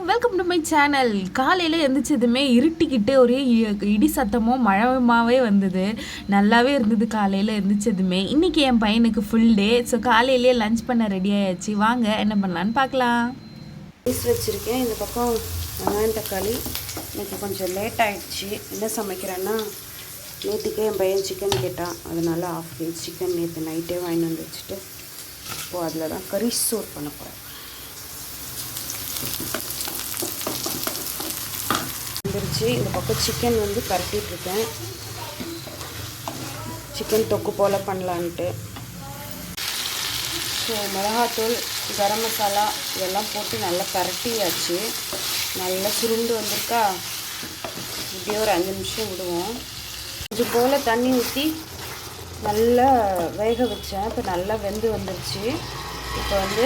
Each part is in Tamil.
வெல்கம் டு மை சேனல் காலையில் எழுந்திரிச்சதுமே இருட்டிக்கிட்டு ஒரே இ- இடி சத்தமும் மழமாவே வந்தது. நல்லாவே இருந்தது காலையில் எழுந்திரிச்சதுமே இன்றைக்கி என் பையனுக்கு ஃபுல் டே ஸோ காலையிலேயே லஞ்ச் பண்ண ரெடி ஆயாச்சு. வாங்க என்ன பண்ணலான்னு பார்க்கலாம். ரைஸ் வச்சுருக்கேன். இந்த பக்கம் வெங்காயம் தக்காளி. எனக்கு கொஞ்சம் லேட் ஆகிடுச்சு என்ன சமைக்கிறேன்னா நேற்றுக்கே என் பையன் சிக்கன் கேட்டான். அதனால் ஆஃப் கேஜி சிக்கன் நேற்று நைட்டே வாங்கிட்டு வந்து வச்சுட்டு இப்போது அதில் தான் கறி சோர் பண்ண போகிறேன் வந்துருச்சு. இந்த பக்கம் சிக்கன் வந்து பரட்டிட்டு சிக்கன் தொக்கு போல் பண்ணலான்ட்டு. ஸோ மிளகாத்தூள் கரம் மசாலா இதெல்லாம் போட்டு நல்லா பரட்டியாச்சு. நல்லா சுருண்டு வந்திருக்கா? இப்படியே ஒரு அஞ்சு நிமிஷம் விடுவோம். இது போல் தண்ணி ஊற்றி நல்லா வேக வச்சேன். இப்போ நல்லா வெந்து வந்துருச்சு. இப்போ வந்து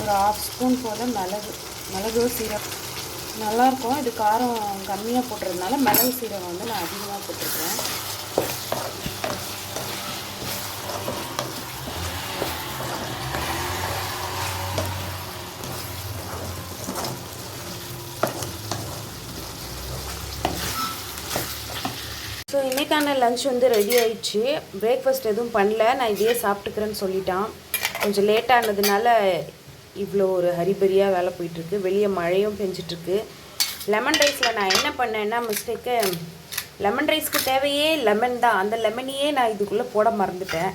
ஒரு ஆஃப் ஸ்பூன் போல் மிளகு மிளகு சீரகம் நல்லாயிருக்கும். இது காரம் கம்மியாக போட்டுறதுனால மிளகு சீரகம் வந்து நான் அதிகமாக போட்டிருக்கிறேன் ஸோ இன்றைக்கான லஞ்ச் வந்து ரெடி ஆயிடுச்சு. பிரேக்ஃபாஸ்ட் எதுவும் பண்ணல. நான் இதையே சாப்பிட்டுக்கிறேன்னு சொல்லிட்டான். கொஞ்சம் லேட் ஆனதுனால இவ்வளோ ஒரு ஹரிபரியாக வேலை போயிட்டுருக்கு. வெளியே மழையும் பெஞ்சிட்ருக்கு லெமன் ரைஸில் நான் என்ன பண்ணேன்னா மிஸ்டேக்கு லெமன் ரைஸ்க்கு தேவையே லெமன் தான். அந்த லெமனையே நான் இதுக்குள்ளே போட மறந்துட்டேன்.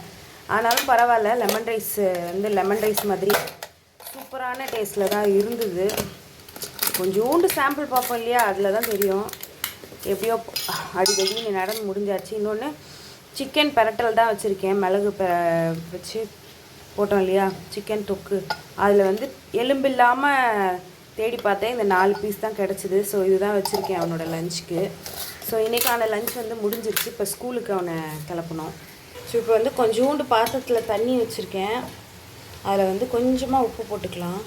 ஆனாலும் பரவாயில்ல லெமன் ரைஸ் வந்து லெமன் ரைஸ் மாதிரி சூப்பரான டேஸ்ட்டில் தான் இருந்தது. கொஞ்சோண்டு சாம்பிள் பார்ப்போம் இல்லையா? அதில் தான் தெரியும். எப்படியோ அடிக்கடி நடந்து முடிஞ்சாச்சு. இன்னொன்று சிக்கன் பெரட்டல் தான் வச்சுருக்கேன். மிளகு வச்சு போட்டோம் இல்லையா? சிக்கன் தொக்கு. அதில் வந்து எலும்பு இல்லாமல் தேடி பார்த்தேன். இந்த நாலு பீஸ் தான் கிடச்சிது. ஸோ இதுதான் வச்சுருக்கேன் அவனோட லஞ்சுக்கு ஸோ இன்றைக்கான லஞ்ச் வந்து முடிஞ்சிருச்சு. இப்போ ஸ்கூலுக்கு அவனை கிளப்பணும். ஸோ இப்போ வந்து கொஞ்சோண்டு பாத்திரத்தில் தண்ணி வச்சுருக்கேன். அதில் வந்து கொஞ்சமாக உப்பு போட்டுக்கலாம்.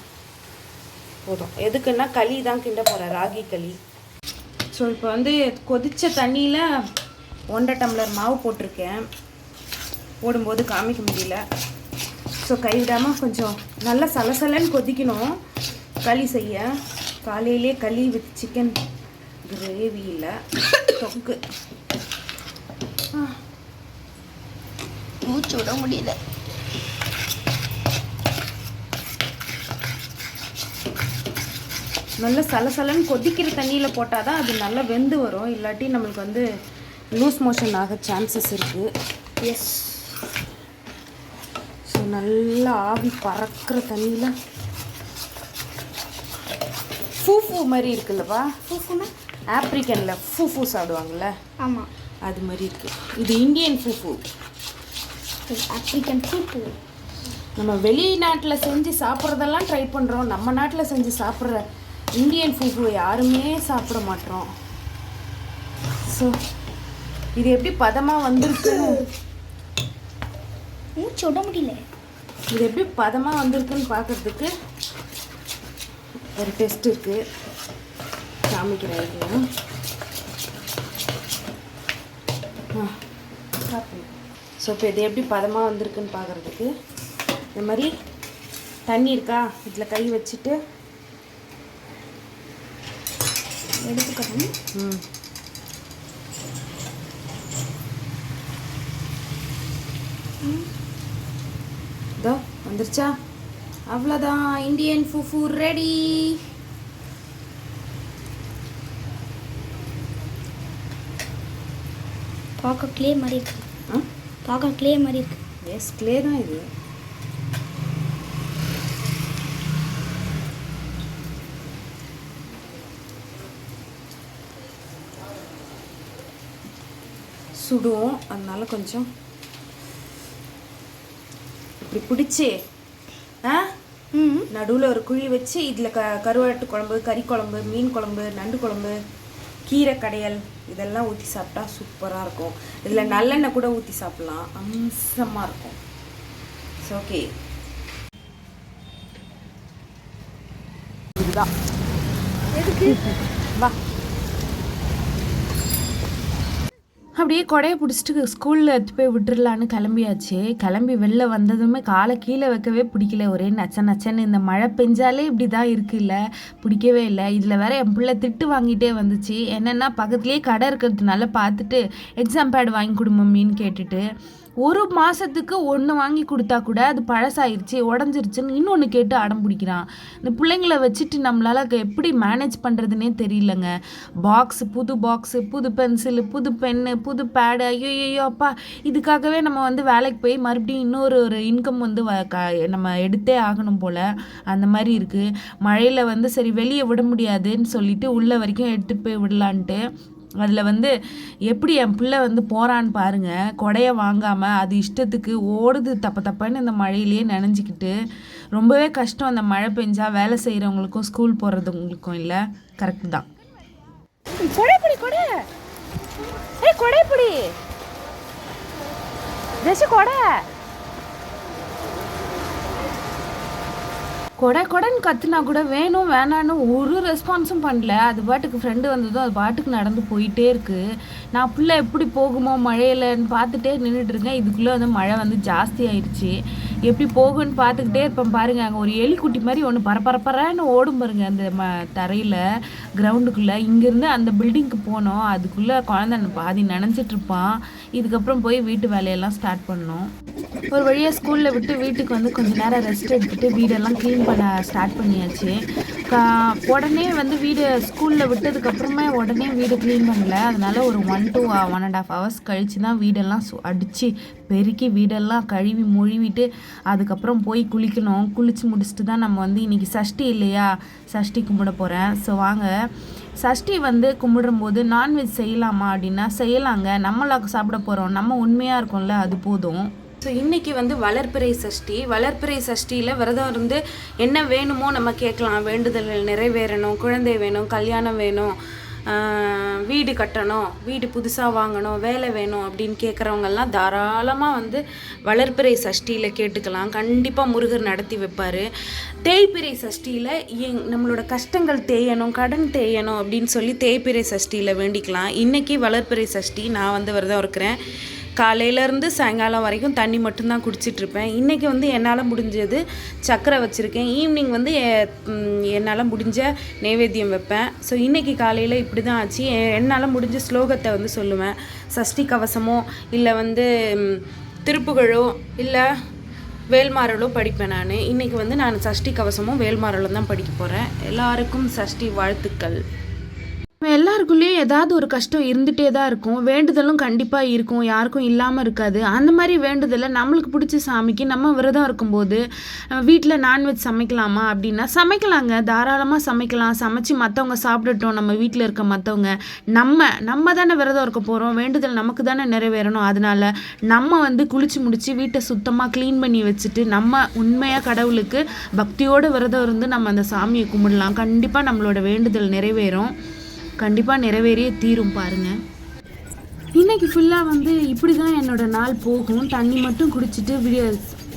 போதும். எதுக்குன்னா களி தான் கிண்ட போகிறேன் ராகி களி. ஸோ இப்போ வந்து கொதித்த தண்ணியில் ஒன்றரை டம்ளர் மாவு போட்டிருக்கேன். போடும்போது காமிக்க முடியல. ஸோ கைவிடாமல் கொஞ்சம் நல்லா சலசலன்னு கொதிக்கணும். களி செய்ய. காலையிலே களி வித் சிக்கன் கிரேவியில் தொக்கு. மூச்சு விட முடியல. நல்லா சலசலன்னு கொதிக்கிற தண்ணியில் போட்டால் தான் அது நல்லா வெந்து வரும். இல்லாட்டி நம்மளுக்கு வந்து லூஸ் மோஷன் ஆக சான்சஸ் இருக்குது எஸ் நல்லா ஆவி பறக்கிற தண்ணியில் ஃபூஃபு மாதிரி இருக்குல்லப்பா ஃபூஃபுனா? ஆப்ரிக்கனில் ஃபூஃபு சாப்பிடுவாங்கள்ல ஆமாம் அது மாதிரி இருக்குது இது இந்தியன் ஃபூஃபு. ஆப்ரிக்கன் ஃபூஃபு. நம்ம வெளிநாட்டில் செஞ்சு சாப்பிட்றதெல்லாம் ட்ரை பண்ணுறோம் நம்ம நாட்டில் செஞ்சு சாப்பிட்ற இந்தியன் ஃபுட் யாருமே சாப்பிட மாட்டோம். ஸோ இது எப்படி பதமாக வந்திருக்குன்னு மூச்சு விட முடியல? இது எப்படி பதமாக வந்திருக்குன்னு பார்க்கறதுக்கு ஒரு டெஸ்ட் இருக்குது காமிக்கிறேன் ஆ ஸோ இப்போ இது எப்படி பதமாக வந்திருக்குன்னு பார்க்குறதுக்கு இந்த மாதிரி தண்ணி இருக்கா? இதில் கை வச்சுட்டு எடுத்துக்கணும். ம். ம். வந்துருச்சா? அவ்வளோதான் இந்தியன் ஃபுஃபு ரெடி பார்க்க க்ளே மாதிரி இருக்கு. பார்க்க க்ளே மாதிரி இருக்கு. எஸ் க்ளே தான் இது. சுடுவோம் அதனால கொஞ்சம் இப்படி பிடிச்சி நடுவில் ஒரு குழி வச்சு இதில் க கருவாட்டு குழம்பு கறி குழம்பு மீன் குழம்பு நண்டு குழம்பு கீரை கடையல் இதெல்லாம் ஊற்றி சாப்பிட்டா சூப்பராக இருக்கும். இதில் நல்லெண்ணெய் கூட ஊற்றி சாப்பிட்லாம். அம்சமாக இருக்கும். ஓகே இதுதான். எதுக்கு? வா. அப்படியே கொடையை பிடிச்சிட்டு ஸ்கூலில் எடுத்து போய் விட்டுறலான்னு கிளம்பியாச்சு. கிளம்பி வெளில வந்ததுமே காலை கீழே வைக்கவே பிடிக்கல. ஒரே நச்ச நச்சன்னு இந்த மழை பெஞ்சாலே இப்படி தான் இருக்குல்ல. பிடிக்கவே இல்லை. இதில் வேற என் பிள்ளை திட்டு வாங்கிட்டே வந்துச்சு. என்னென்னா பக்கத்துலேயே கடை இருக்கிறதுனால பார்த்துட்டு எக்ஸாம் பேட் வாங்கி கொடு மம்மின்னு கேட்டுட்டு ஒரு மாதத்துக்கு ஒன்று வாங்கி கொடுத்தா கூட அது பழசாயிருச்சு உடஞ்சிருச்சுன்னு இன்னொன்று கேட்டு அடம் பிடிக்கிறான். இந்த பிள்ளைங்கள வச்சுட்டு நம்மளால் எப்படி மேனேஜ் பண்ணுறதுனே தெரியலங்க. பாக்ஸ் புது பாக்ஸு புது பென்சிலு புது பென்னு புது பேடு ஐயோ ஐயோ அப்பா. இதுக்காகவே நம்ம வந்து வேலைக்கு போய் மறுபடியும் இன்னொரு ஒரு இன்கம் வந்து வ- க- நம்ம எடுத்தே ஆகணும் போல். அந்த மாதிரி இருக்குது மழையில் வந்து சரி வெளியே விட முடியாதுன்னு சொல்லிட்டு உள்ள வரைக்கும் எடுத்துகிட்டு போய் விடலான்ட்டு. அதில் வந்து எப்படி என் பிள்ளை வந்து போகிறான்னு பாருங்கள் கொடையை வாங்காமல் அது இஷ்டத்துக்கு ஓடுது தப்ப தப்பன்னு இந்த மழையிலேயே நனைஞ்சிக்கிட்டு. ரொம்பவே கஷ்டம் அந்த மழை பெஞ்சால் வேலை செய்கிறவங்களுக்கும் ஸ்கூல் போகிறதுங்களுக்கும் இல்லை. கரெக்டு தான். கொடைப்பிடி கொடை ஏய் கொடைப்பிடி ஜெசி கொடை. கொடை கொடன்னு கத்துனா கூட வேணும் வேணான்னு ஒரு ரெஸ்பான்ஸும் பண்ணல. அது பாட்டுக்கு ஃப்ரெண்டு வந்ததும் அது பாட்டுக்கு நடந்து போயிட்டே இருக்கு. நான் பிள்ளை எப்படி போகுமோ மழையிலன்னு பார்த்துட்டே நின்றுட்டு இருக்கேன். இதுக்குள்ளே வந்து மழை வந்து ஜாஸ்தி ஆயிடுச்சு. எப்படி போகும்னு பார்த்துக்கிட்டே இருப்பேன் பாருங்க. அங்கே ஒரு எலிக்குட்டி மாதிரி ஒன்று பரபரப்பரன்னு ஓடும் பாருங்க அந்த ம தரையில் கிரவுண்டுக்குள்ளே இங்கேருந்து அந்த பில்டிங்க்கு போனோம். அதுக்குள்ளே குழந்தை பாதி நினச்சிட்டு இருப்பான். இதுக்கப்புறம் போய் வீட்டு வேலையெல்லாம் ஸ்டார்ட் பண்ணோம். ஒரு வழியாக ஸ்கூலில் விட்டு வீட்டுக்கு வந்து கொஞ்ச நேரம் ரெஸ்ட் எடுத்துட்டு வீடெல்லாம் க்ளீன் பண்ண ஸ்டார்ட் பண்ணியாச்சு. உடனே வந்து வீடு ஸ்கூலில் விட்டதுக்கப்புறமே உடனே வீடு க்ளீன் பண்ணல. அதனால் ஒரு one to one and half hours கழிச்சு தான் வீடெல்லாம் சு அடித்து பெருக்கி வீடெல்லாம் கழுவி மொழிவிட்டு அதுக்கப்புறம் போய் குளிக்கணும். குளித்து முடிச்சுட்டு தான் நம்ம வந்து இன்னைக்கு சஷ்டி இல்லையா? சஷ்டி கும்பிட போகிறேன் ஸோ வாங்க. சஷ்டி வந்து கும்பிடும்போது நான்வெஜ் செய்யலாமா அப்படின்னா செய்யலாங்க. நம்மளாக சாப்பிட போகிறோம் நம்ம உண்மையாக இருக்கோம்ல அது போதும். ஸோ இன்றைக்கி வந்து வளர்ப்பிறை சஷ்டி. வளர்ப்பிறை சஷ்டியில் விரதம் இருந்து என்ன வேணுமோ நம்ம கேட்கலாம். வேண்டுதல் நிறைவேறணும். குழந்தை வேணும் கல்யாணம் வேணும் வீடு கட்டணும் வீடு புதுசாக வாங்கணும் வேலை வேணும் அப்படின்னு கேட்குறவங்கெல்லாம் தாராளமாக வந்து வளர்ப்பிறை சஷ்டியில் கேட்டுக்கலாம். கண்டிப்பாக முருகர் நடத்தி வைப்பார். தேய்பிறை சஷ்டியில் எங் நம்மளோட கஷ்டங்கள் தேயணும் கடன் தேயணும் அப்படின்னு சொல்லி தேய்பிறை சஷ்டியில் வேண்டிக்கலாம். இன்றைக்கி வளர்ப்பிறை சஷ்டி நான் வந்து விரதம் இருக்கிறேன். காலையிலேருந்து சாயங்காலம் வரைக்கும் தண்ணி மட்டும்தான் குடிச்சிட்டு இருப்பேன் இன்றைக்கி வந்து என்னால் முடிஞ்சது சக்கரை வச்சுருக்கேன். ஈவினிங் வந்து எ- என்னால் முடிஞ்ச நைவேத்தியம் வைப்பேன். ஸோ இன்றைக்கி காலையில் இப்படி தான் ஆச்சு என்னால் முடிஞ்ச ஸ்லோகத்தை வந்து சொல்லுவேன். சஷ்டி கவசமோ இல்லை வந்து திருப்புகழோ இல்லை வேல்மாரலும் படிப்பேன் நான். இன்றைக்கி வந்து நான் சஷ்டி கவசமும் வேல்மாரலும் தான் படிக்க போகிறேன் எல்லாருக்கும் சஷ்டி வாழ்த்துக்கள். நம்ம எல்லாருக்குள்ளேயும் ஏதாவது ஒரு கஷ்டம் இருந்துகிட்டே தான் இருக்கும். வேண்டுதலும் கண்டிப்பாக இருக்கும். யாருக்கும் இல்லாமல் இருக்காது. அந்த மாதிரி வேண்டுதலை நம்மளுக்கு பிடிச்ச சாமிக்கு நம்ம விரதம் இருக்கும்போது வீட்டில் நான்வெஜ் சமைக்கலாமா அப்படின்னா சமைக்கலாங்க. தாராளமாக சமைக்கலாம். சமைச்சு மற்றவங்க சாப்பிடட்டும். நம்ம வீட்டில் இருக்க மற்றவங்க நம்ம நம்ம தானே விரதம் இருக்க போகிறோம் வேண்டுதல் நமக்கு தானே நிறைவேறணும். அதனால நம்ம வந்து குளிச்சு முடிச்சு வீட்டை சுத்தமாக க்ளீன் பண்ணி வச்சுட்டு நம்ம உண்மையாக கடவுளுக்கு பக்தியோட விரதம் இருந்து நம்ம அந்த சாமியை கும்பிடலாம். கண்டிப்பாக நம்மளோட வேண்டுதல் நிறைவேறும். கண்டிப்பாக நிறைவேறியே தீரும் பாருங்க. இன்னைக்கு ஃபுல்லாக வந்து இப்படி தான் என்னோட நாள் போகும். தண்ணி மட்டும் குடிச்சிட்டு விடிய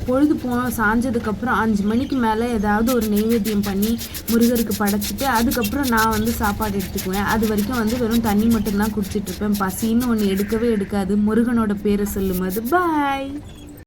பொழுது போ சாஞ்சதுக்கப்புறம் அஞ்சு மணிக்கு மேலே ஏதாவது ஒரு நெய்வேத்தியம் பண்ணி முருகருக்கு படைச்சிட்டு அதுக்கப்புறம் நான் வந்து சாப்பாடு எடுத்துக்குவேன். அது வரைக்கும் வந்து வெறும் தண்ணி மட்டும்தான் குடிச்சிட்டு இருப்பேன். பசின்னு ஒன்று எடுக்கவே எடுக்காது. முருகனோட பேரை சொல்லும்போது பாய்